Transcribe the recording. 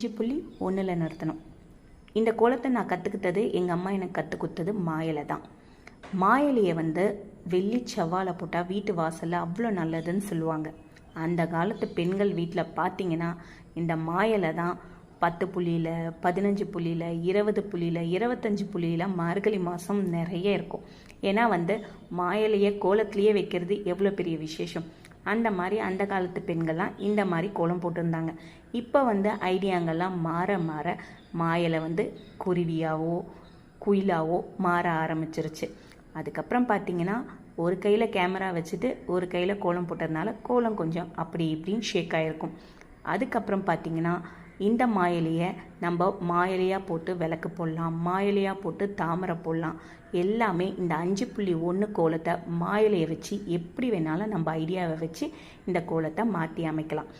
அஞ்சு புள்ளி ஒன்றில் நிறுத்தணும். இந்த கோலத்தை நான் கற்றுக்கிட்டது எங்கள் அம்மா எனக்கு கற்றுக் கொடுத்தது மாயலை தான். மாயலையை வந்து வெள்ளி செவ்வாழை போட்டால் வீட்டு வாசலில் அவ்வளோ நல்லதுன்னு சொல்லுவாங்க. அந்த காலத்து பெண்கள் வீட்டில் பார்த்தீங்கன்னா இந்த மாயலை தான் பத்து புள்ளியில் பதினஞ்சு புள்ளியில் இருபது புள்ளியில் இருபத்தஞ்சு புள்ளியில் மார்கழி மாதம் நிறைய இருக்கும். ஏன்னா வந்து மாயலையே கோலத்திலேயே வைக்கிறது எவ்வளோ பெரிய விசேஷம். அந்த மாதிரி அந்த காலத்து பெண்கள்லாம் இந்த மாதிரி கோலம் போட்டிருந்தாங்க. இப்போ வந்து ஐடியாங்கள்லாம் மாற மாற மாயலை வந்து குருவியாவோ குயிலாவோ மாற ஆரம்பிச்சிருச்சு. அதுக்கப்புறம் பார்த்தீங்கன்னா ஒரு கையில் கேமரா வச்சுட்டு ஒரு கையில் கோலம் போட்டதுனால கோலம் கொஞ்சம் அப்படி இப்படின்னு ஷேக் ஆகிருக்கும் அதுக்கப்புறம் பார்த்தீங்கன்னா இந்த மாயிலையை நம்ம மாயிலையாக போட்டு விளக்கு போடலாம் மாயிலையாக போட்டு தாமரை போடலாம். எல்லாமே இந்த அஞ்சு புள்ளி ஒன்று கோலத்தை மாயிலையை வச்சு எப்படி வேணாலும் நம்ம ஐடியாவை வச்சு இந்த கோலத்தை மாற்றி அமைக்கலாம்.